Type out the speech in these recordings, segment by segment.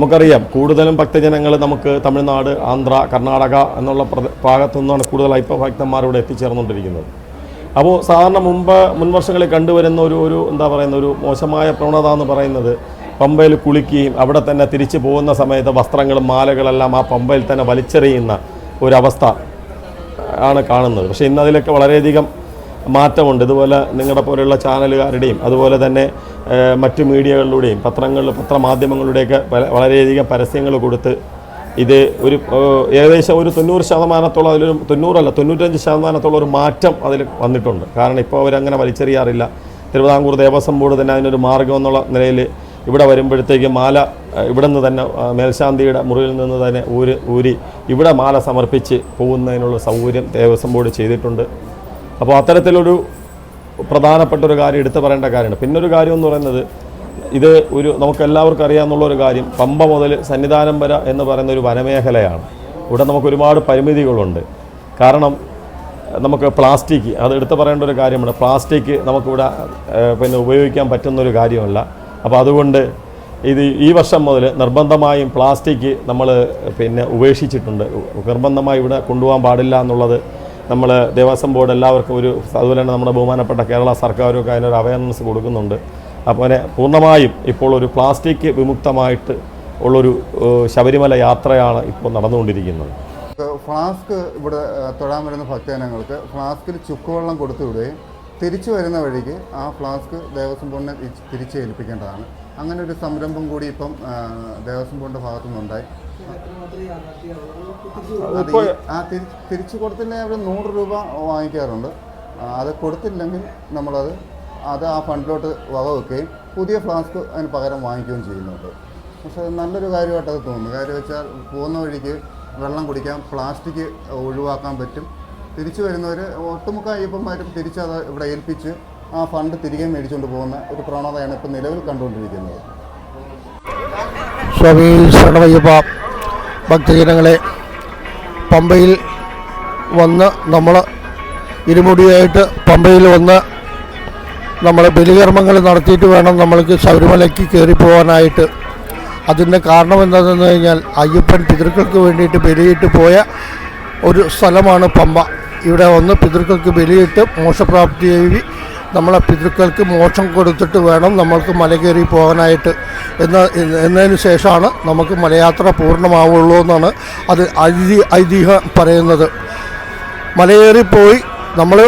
നമുക്കറിയാം കൂടുതലും ഭക്തജനങ്ങൾ നമുക്ക് തമിഴ്നാട് ആന്ധ്ര കർണാടക എന്നുള്ള ഭാഗത്തു നിന്നാണ് കൂടുതലായി ഇപ്പോൾ ഭക്തന്മാർ ഇവിടെ എത്തിച്ചേർന്നുകൊണ്ടിരിക്കുന്നത്. അപ്പോൾ സാധാരണ മുമ്പ് മുൻവർഷങ്ങളിൽ കണ്ടുവരുന്ന ഒരു ഒരു എന്താ പറയുന്ന ഒരു മോശമായ പ്രവണത എന്ന് പറയുന്നത് പമ്പയിൽ കുളിക്കുകയും അവിടെ തന്നെ തിരിച്ചു പോകുന്ന സമയത്ത് വസ്ത്രങ്ങളും മാലകളെല്ലാം ആ പമ്പയിൽ തന്നെ വലിച്ചെറിയുന്ന ഒരവസ്ഥ ആണ് കാണുന്നത്. പക്ഷേ ഇന്നതിലൊക്കെ വളരെയധികം മാറ്റമുണ്ട്. ഇതുപോലെ നിങ്ങളുടെ പോലെയുള്ള ചാനലുകാരുടെയും അതുപോലെ തന്നെ മറ്റു മീഡിയകളിലൂടെയും പത്രങ്ങളിൽ പത്രമാധ്യമങ്ങളുടെയൊക്കെ വളരെയധികം പരസ്യങ്ങൾ കൊടുത്ത് ഇത് ഒരു ഏകദേശം ഒരു തൊണ്ണൂറ് ശതമാനത്തോളം അതിലൊരു തൊണ്ണൂറല്ല തൊണ്ണൂറ്റഞ്ച് ശതമാനത്തോളം ഒരു മാറ്റം അതിൽ വന്നിട്ടുണ്ട്. കാരണം ഇപ്പോൾ അവരങ്ങനെ വലിച്ചെറിയാറില്ല. തിരുവിതാംകൂർ ദേവസ്വം ബോർഡ് തന്നെ അതിനൊരു മാർഗം എന്നുള്ള നിലയിൽ ഇവിടെ വരുമ്പോഴത്തേക്ക് മാല ഇവിടെ നിന്ന് തന്നെ മേൽശാന്തിയുടെ മുറിയിൽ നിന്ന് തന്നെ ഊര് ഊരി ഇവിടെ മാല സമർപ്പിച്ച് പോകുന്നതിനുള്ള സൗകര്യം ദേവസ്വം ബോർഡ് ചെയ്തിട്ടുണ്ട്. അപ്പോൾ അത്തരത്തിലൊരു പ്രധാനപ്പെട്ട ഒരു കാര്യം എടുത്തു പറയേണ്ട കാര്യമാണ്. പിന്നെ ഒരു കാര്യം എന്ന് പറയുന്നത് ഇത് ഒരു നമുക്ക് എല്ലാവർക്കും അറിയാമെന്നുള്ള ഒരു കാര്യം. പമ്പ മുതൽ സന്നിധാനം വര എന്ന് പറയുന്ന ഒരു വനമേഖലയാണ്. ഇവിടെ നമുക്ക് ഒരുപാട് പരിമിതികളുണ്ട്. കാരണം നമുക്ക് പ്ലാസ്റ്റിക് അത് എടുത്തു പറയേണ്ട ഒരു കാര്യമാണ്. പ്ലാസ്റ്റിക് നമുക്കിവിടെ പിന്നെ ഉപയോഗിക്കാൻ പറ്റുന്നൊരു കാര്യമല്ല. അപ്പോൾ അതുകൊണ്ട് ഇത് ഈ വർഷം മുതൽ നിർബന്ധമായും പ്ലാസ്റ്റിക് നമ്മൾ പിന്നെ ഉപേക്ഷിച്ചിട്ടുണ്ട്. നിർബന്ധമായി ഇവിടെ കൊണ്ടുപോകാൻ പാടില്ല എന്നുള്ളത് നമ്മൾ ദേവസ്വം ബോർഡ് എല്ലാവർക്കും ഒരു അതുപോലെ തന്നെ നമ്മുടെ ബഹുമാനപ്പെട്ട കേരള സർക്കാരൊക്കെ അതിനൊരു അവയർനെസ് കൊടുക്കുന്നുണ്ട്. അപ്പോൾ പൂർണമായും ഇപ്പോൾ ഒരു പ്ലാസ്റ്റിക് വിമുക്തമായിട്ട് ഉള്ളൊരു ശബരിമല യാത്രയാണ് ഇപ്പോൾ നടന്നുകൊണ്ടിരിക്കുന്നത്. ഫ്ലാസ്ക് ഇവിടെ തൊഴാൻ വരുന്ന ഭക്തജനങ്ങൾക്ക് ഫ്ലാസ്കിൽ ചുക്കുവെള്ളം കൊടുത്തു വിടുകയും തിരിച്ചു വരുന്ന വഴിക്ക് ആ ഫ്ലാസ്ക് ദേവസ്വം ബോർഡിനെ തിരിച്ച് തിരിച്ച് ഏൽപ്പിക്കേണ്ടതാണ് അങ്ങനെ ഒരു സംരംഭം കൂടി ഇപ്പം ദേവസ്വം ബോർഡിന്റെ ഭാഗത്തു നിന്നുണ്ടായി ആ തിരിച്ചു കൊടുത്തില്ലെങ്കിൽ അവർ നൂറ് രൂപ വാങ്ങിക്കാറുണ്ട്. അത് കൊടുത്തില്ലെങ്കിൽ നമ്മളത് അത് ആ ഫണ്ടിലോട്ട് വക വെക്കുകയും പുതിയ ഫ്ലാസ്ക് അതിന് പകരം വാങ്ങിക്കുകയും ചെയ്യുന്നുണ്ട്. പക്ഷേ നല്ലൊരു കാര്യമായിട്ട് അത് തോന്നുന്നു. കാര്യം വെച്ചാൽ പോകുന്ന വഴിക്ക് വെള്ളം കുടിക്കാം പ്ലാസ്റ്റിക് ഒഴിവാക്കാൻ പറ്റും. തിരിച്ചു വരുന്നവർ ഒട്ടുമുക്ക അയ്യപ്പന്മാരും തിരിച്ചത് ഇവിടെ ഏൽപ്പിച്ച് ആ ഫണ്ട് തിരികെ മേടിച്ചുകൊണ്ട് പോകുന്ന ഒരു പ്രവണതയാണ് ഇപ്പോൾ നിലവിൽ കണ്ടുകൊണ്ടിരിക്കുന്നത്. സ്വാമി ശരണമയ്യപ്പ ഭക്തജനങ്ങളെ പമ്പയിൽ വന്ന് നമ്മൾ ഇരുമുടിയായിട്ട് പമ്പയിൽ വന്ന് നമ്മൾ ബലികർമ്മങ്ങൾ നടത്തിയിട്ട് വേണം നമ്മൾക്ക് ശബരിമലയ്ക്ക് കയറി പോകാനായിട്ട്. അതിന്റെ കാരണം എന്താണെന്ന് കഴിഞ്ഞാൽ അയ്യപ്പൻ പിതൃക്കൾക്ക് വേണ്ടിയിട്ട് ബലിയിട്ട് പോയ ഒരു സ്ഥലമാണ് പമ്പ. ഇവിടെ വന്ന് പിതൃക്കൾക്ക് ബലിയിട്ട് മോശപ്രാപ്തി എഴുതി നമ്മളെ പിതൃക്കൾക്ക് മോക്ഷം കൊടുത്തിട്ട് വേണം നമ്മൾക്ക് മല കയറി പോകാനായിട്ട്. എന്ന എന്നതിന് ശേഷമാണ് നമുക്ക് മലയാത്ര പൂർണമാവുള്ളൂ എന്നാണ് അത് ഐതി ഐതിഹ്യം പറയുന്നത്. മലയേറിപ്പോയി നമ്മൾ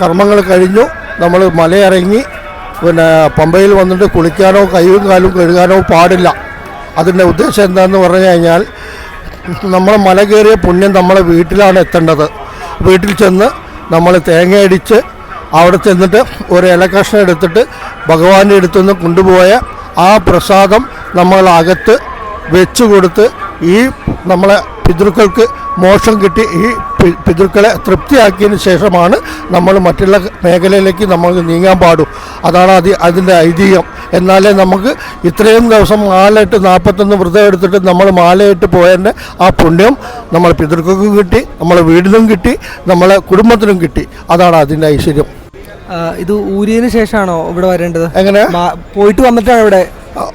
കർമ്മങ്ങൾ കഴിഞ്ഞു. നമ്മൾ മലയിറങ്ങി പിന്നെ പമ്പയിൽ വന്നിട്ട് കുളിക്കാനോ കൈയും കാലും കഴുകാനോ പാടില്ല. അതിന്റെ ഉദ്ദേശം എന്താണെന്ന് പറഞ്ഞു കഴിഞ്ഞാൽ നമ്മൾ മല കയറിയ പുണ്യം നമ്മളെ വീട്ടിലാണ് എത്തേണ്ടത്. വീട്ടിൽ ചെന്ന് നമ്മൾ തേങ്ങ അടിച്ച് അവിടെ ചെന്നിട്ട് ഒരു ഇലക്കഷ്ണം എടുത്തിട്ട് ഭഗവാന്റെ അടുത്തുനിന്ന് കൊണ്ടുപോയ ആ പ്രസാദം നമ്മളകത്ത് വെച്ചു കൊടുത്ത് ഈ നമ്മളെ പിതൃക്കൾക്ക് മോക്ഷം കിട്ടി. ഈ പിതൃക്കളെ തൃപ്തിയാക്കിയതിന് ശേഷമാണ് നമ്മൾ മറ്റുള്ള മേഖലയിലേക്ക് നമ്മൾ നീങ്ങാൻ പാടും. അതാണ് അതി അതിന്റെ ഐതിഹ്യം. എന്നാലേ നമുക്ക് ഇത്രയും ദിവസം മാലയിട്ട് നാൽപ്പത്തൊന്ന് വ്രതം എടുത്തിട്ട് നമ്മൾ മാലയിട്ട് പോയതിന്റെ ആ പുണ്യം നമ്മൾ പിതൃക്കൾക്കും കിട്ടി നമ്മളെ വീടിനും കിട്ടി നമ്മളെ കുടുംബത്തിനും കിട്ടി. അതാണ് അതിന്റെ ഐശ്വര്യം. ഇത് ഊരിയതിന് ശേഷമാണോ ഇവിടെ വരേണ്ടത്? എങ്ങനെ? പോയിട്ട് വന്നിട്ടാണ് ഇവിടെ?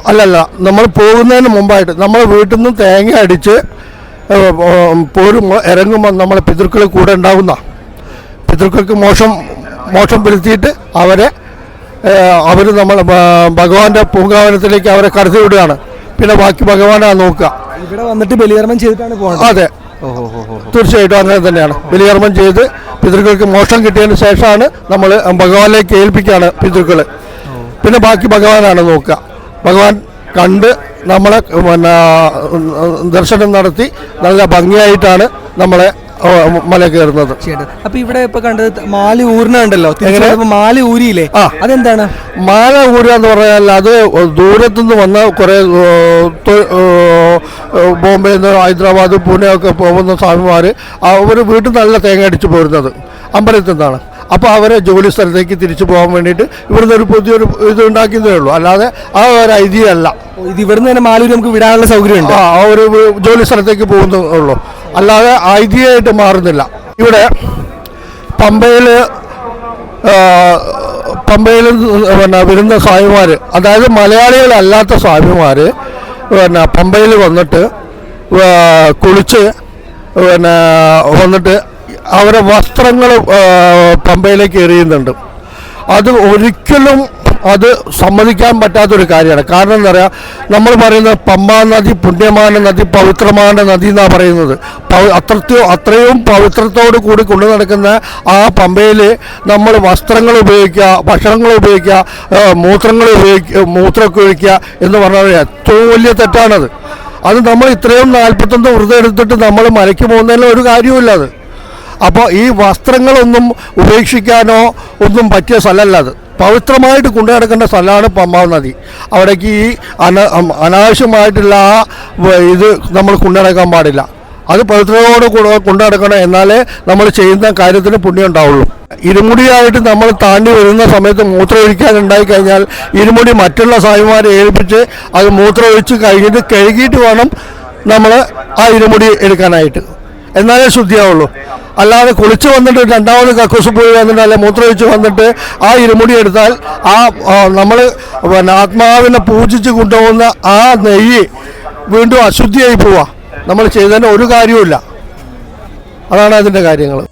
അല്ലല്ല. നമ്മൾ പോകുന്നതിന് മുമ്പായിട്ട് നമ്മൾ വീട്ടിൽ നിന്ന് തേങ്ങ അടിച്ച് ഉം, ഇറങ്ങുമ്പോൾ നമ്മളെ പിതൃക്കൾ കൂടെ ഉണ്ടാവുന്ന. പിതൃക്കൾക്ക് മോശം മോശം വരുത്തിയിട്ട് അവരെ അവർ നമ്മൾ ഭഗവാന്റെ പൂങ്കാവനത്തിലേക്ക് അവരെ കടത്തി വിടുകയാണ്. പിന്നെ ബാക്കി ഭഗവാനാണ് നോക്കുക. ഇവിടെ വന്നിട്ട് ബലികർമ്മം ചെയ്തിട്ടാണ് പോകുന്നത് അതെ. തീർച്ചയായിട്ടും അങ്ങനെ തന്നെയാണ്. ബലികർമ്മം ചെയ്ത് പിതൃക്കൾക്ക് മോക്ഷം കിട്ടിയതിന് ശേഷമാണ് നമ്മൾ ഭഗവാനിലേക്ക് ഏൽപ്പിക്കുകയാണ് പിതൃക്കൾ പിന്നെ ബാക്കി ഭഗവാനാണ് നോക്കുക. ഭഗവാൻ കണ്ട് നമ്മളെ പിന്നെ ദർശനം നടത്തി നല്ല ഭംഗിയായിട്ടാണ് നമ്മളെ മല കയറുന്നത്. അപ്പൊ ഇവിടെ ഇപ്പൊ കണ്ടത് മാല ഊരിനുണ്ടല്ലോ മാല ഊരിയില്ലേ? ആ. അതെന്താണ്? മാല ഊരുക എന്ന് പറഞ്ഞാൽ അത് ദൂരത്തുനിന്ന് വന്ന കുറെ ബോംബെ നിന്ന് ഹൈദരാബാദ് പൂനെ ഒക്കെ പോകുന്ന സ്വാമിമാർ അവർ വീട്ടിൽ നല്ല തേങ്ങ അടിച്ചു പോരുന്നത്. അമ്പലത്തിൽ നിന്നാണ്. അപ്പോൾ അവരെ ജോലി സ്ഥലത്തേക്ക് തിരിച്ചു പോകാൻ വേണ്ടിയിട്ട് ഇവിടുന്ന് ഒരു പുതിയൊരു ഇത് ഉണ്ടാക്കിയതേ ഉള്ളൂ. അല്ലാതെ ആ ഒരു ഐതിഹ്യം അല്ല. ഇത് ഇവിടുന്ന് തന്നെ മാലൂര് നമുക്ക് വിടാനുള്ള സൗകര്യമുണ്ട്. ആ ആ ഒരു ജോലി സ്ഥലത്തേക്ക് പോകുന്നേ ഉള്ളൂ. അല്ലാതെ ഐതിഹ്യമായിട്ട് മാറുന്നില്ല. ഇവിടെ പമ്പയിൽ പമ്പയിൽ പിന്നെ വരുന്ന സ്വാമിമാർ അതായത് മലയാളികളല്ലാത്ത സ്വാമിമാർ പിന്നെ പമ്പയിൽ വന്നിട്ട് കുളിച്ച് പിന്നെ വന്നിട്ട് അവരുടെ വസ്ത്രങ്ങൾ പമ്പയിലേക്ക് എറിയുന്നുണ്ട്. അത് ഒരിക്കലും അത് സമ്മതിക്കാൻ പറ്റാത്തൊരു കാര്യമാണ്. കാരണം എന്താ പറയുക നമ്മൾ പറയുന്നത് പമ്പാ നദി പുണ്യമാന നദി പവിത്രമാന നദി എന്നാണ് പറയുന്നത്. അത്രത്യോ അത്രയും പവിത്രത്തോട് കൂടി കൊണ്ടു നടക്കുന്ന ആ പമ്പയിൽ നമ്മൾ വസ്ത്രങ്ങൾ ഉപയോഗിക്കുക ഭക്ഷണങ്ങൾ ഉപയോഗിക്കുക മൂത്രങ്ങൾ ഉപയോഗിക്കുക മൂത്രമൊക്കെ ഒഴിക്കുക എന്ന് പറഞ്ഞാൽ ഏറ്റവും വലിയ തെറ്റാണത്. അത് നമ്മൾ ഇത്രയും നാൽപ്പത്തൊന്ന് വൃതം എടുത്തിട്ട് നമ്മൾ മലയ്ക്ക് പോകുന്നതിന് ഒരു കാര്യവുമില്ല അത്. അപ്പോൾ ഈ വസ്ത്രങ്ങളൊന്നും ഉപേക്ഷിക്കാനോ ഒന്നും പറ്റിയ സ്ഥലമല്ല അത്. പവിത്രമായിട്ട് കൊണ്ടു നടക്കേണ്ട സ്ഥലമാണ് പമ്പാവ് നദി. അവിടേക്ക് ഈ അന അനാവശ്യമായിട്ടുള്ള ആ ഇത് നമ്മൾ കൊണ്ടു നടക്കാൻ പാടില്ല. അത് പവിത്രതയോട് കൊണ്ടു നടക്കണം എന്നാലേ നമ്മൾ ചെയ്യുന്ന കാര്യത്തിന് പുണ്യം ഉണ്ടാവുള്ളൂ. ഇരുമുടിയായിട്ട് നമ്മൾ താണ്ടി വരുന്ന സമയത്ത് മൂത്രമൊഴിക്കാൻ ഉണ്ടായി കഴിഞ്ഞാൽ ഇരുമുടി മറ്റുള്ള സായിമാരെ ഏൽപ്പിച്ച് അത് മൂത്രമൊഴിച്ച് കഴിഞ്ഞിട്ട് കഴുകിയിട്ട് വേണം നമ്മൾ ആ ഇരുമുടി എടുക്കാനായിട്ട്. എന്നാലേ ശുദ്ധിയാവുള്ളൂ. അല്ലാതെ കുളിച്ച് വന്നിട്ട് രണ്ടാമത് കക്കൂസ് പോയി വന്നിട്ട് അല്ലെ മൂത്രമൊഴിച്ച് വന്നിട്ട് ആ ഇരുമുടി എടുത്താൽ ആ നമ്മൾ പിന്നെ ആത്മാവിനെ പൂജിച്ച് കൊണ്ടുപോകുന്ന ആ നെയ്യ് വീണ്ടും അശുദ്ധിയായി പോവാ. നമ്മൾ ചെയ്തതിന് ഒരു കാര്യവുമില്ല. അതാണ് അതിന്റെ കാര്യങ്ങൾ